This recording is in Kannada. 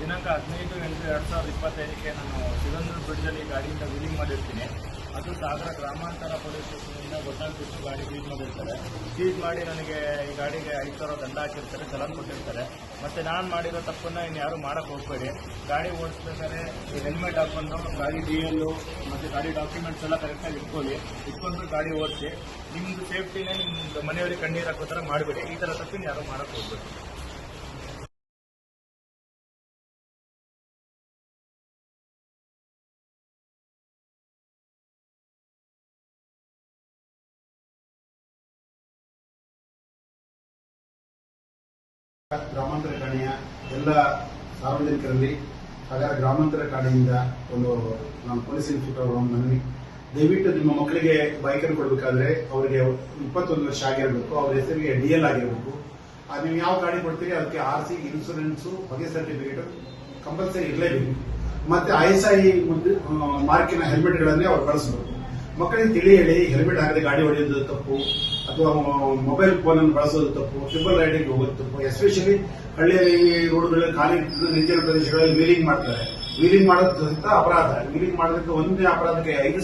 ದಿನಾಂಕ ಹದಿನೈದು ಎಂಟು ಎರಡು ಸಾವಿರದ ಇಪ್ಪತ್ತೈದಕ್ಕೆ ನಾನು ಸಿಗಂದೂರು ಬ್ರಿಡ್ಜಲ್ಲಿ ಗಾಡಿಯಿಂದ ವೀಲಿಂಗ್ ಮಾಡಿರ್ತೀನಿ. ಅದು ಸಾಗರ ಗ್ರಾಮಾಂತರ ಪೊಲೀಸ್ ಸ್ಟೇಷನಿಂದ ಗೊತ್ತಾಗ್ತಿತ್ತು ಗಾಡಿ ಸೀಜ್ ಮಾಡಿರ್ತಾರೆ. ಸೀಸ್ ಮಾಡಿ ನನಗೆ ಈ ಗಾಡಿಗೆ ಐದು ಸಾವಿರ ದಂಡ ಹಾಕಿರ್ತಾರೆ, ಚಲನ್ ಕೊಟ್ಟಿರ್ತಾರೆ. ಮತ್ತು ನಾನು ಮಾಡಿರೋ ತಪ್ಪನ್ನು ಇನ್ನು ಯಾರೂ ಮಾಡೋಕ್ಕೆ ಹೋಗಬೇಡಿ. ಗಾಡಿ ಓಡಿಸ್ಬೇಕಾದ್ರೆ ಹೆಲ್ಮೆಟ್ ಹಾಕ್ಕೊಂಡು ಗಾಡಿ ಡಿ ಎಲ್ಲು ಮತ್ತು ಗಾಡಿ ಡಾಕ್ಯುಮೆಂಟ್ಸ್ ಎಲ್ಲ ಕರೆಕ್ಟಾಗಿ ಇಟ್ಕೊಳ್ಳಿ. ಇಟ್ಕೊಂಡು ಗಾಡಿ ಓಡಿಸಿ. ನಿಮ್ಮದು ಸೇಫ್ಟಿನೇ ನಿಮ್ಮದು ಮನೆಯವರಿಗೆ ಕಣ್ಣೀರು ಹಾಕೋ ಥರ ಮಾಡಬೇಡಿ. ಈ ಥರ ತಪ್ಪಿನ ಯಾರೂ ಮಾಡೋಕ್ಕೆ ಹೋಗಬೇಡಿ. ಗ್ರಾಮಾಂತರ ಠಾಣೆಯ ಎಲ್ಲ ಸಾರ್ವಜನಿಕರಲ್ಲಿ ಸಾಗರ ಗ್ರಾಮಾಂತರ ಠಾಣೆಯಿಂದ ಒಂದು ನಾನು ಪೊಲೀಸ್ ಇನ್ಸ್ಪೆಕ್ಟರ್ ಮನವಿ. ದಯವಿಟ್ಟು ನಿಮ್ಮ ಮಕ್ಕಳಿಗೆ ಬೈಕನ್ನು ಕೊಡಬೇಕಾದ್ರೆ ಅವರಿಗೆ ಇಪ್ಪತ್ತೊಂದು ವರ್ಷ ಆಗಿರಬೇಕು, ಅವ್ರ ಹೆಸರಿಗೆ ಡಿ ಎಲ್ ಆಗಿರಬೇಕು. ಆ, ನೀವು ಯಾವ ಗಾಡಿ ಕೊಡ್ತೀರಿ, ಅದಕ್ಕೆ ಆರ್ ಸಿ ಇನ್ಸೂರೆನ್ಸು, ಬಗೆ ಸರ್ಟಿಫಿಕೇಟ್ ಕಂಪಲ್ಸರಿ ಇರಲೇಬೇಕು. ಮತ್ತೆ ಐ ಎಸ್ ಐ ಮಾರ್ಕಿನ ಹೆಲ್ಮೆಟ್ಗಳನ್ನೇ ಅವ್ರು ಬಳಸಬೇಕು. ಮಕ್ಕಳಿಗೆ ತಿಳಿ ಹೇಳಿ ಹೆಲ್ಮೆಟ್ ಹಾಕದೆ ಗಾಡಿ ಹೊಡೆಯೋದು ತಪ್ಪು, ಅಥವಾ ಮೊಬೈಲ್ ಫೋನ್ ಅನ್ನು ಬಳಸೋದು ತಪ್ಪು ಟ್ರಿಬಲ್ ರೈಡಿಂಗ್ ಹೋಗೋದು ತಪ್ಪು ಎಸ್ಪೆಷಲಿ ಹಳ್ಳಿ ರೋಡ್ಗಳಲ್ಲಿ ಖಾಲಿ ನಿರ್ಜನ ಪ್ರದೇಶಗಳಲ್ಲಿ ವೀಲಿಂಗ್ ಮಾಡ್ತಾರೆ. ವೀಲಿಂಗ್ ಮಾಡೋದು ಅಪರಾಧ. ವೀಲಿಂಗ್ ಮಾಡೋದಕ್ಕೆ ಒಂದೇ ಅಪರಾಧಕ್ಕೆ ಐದು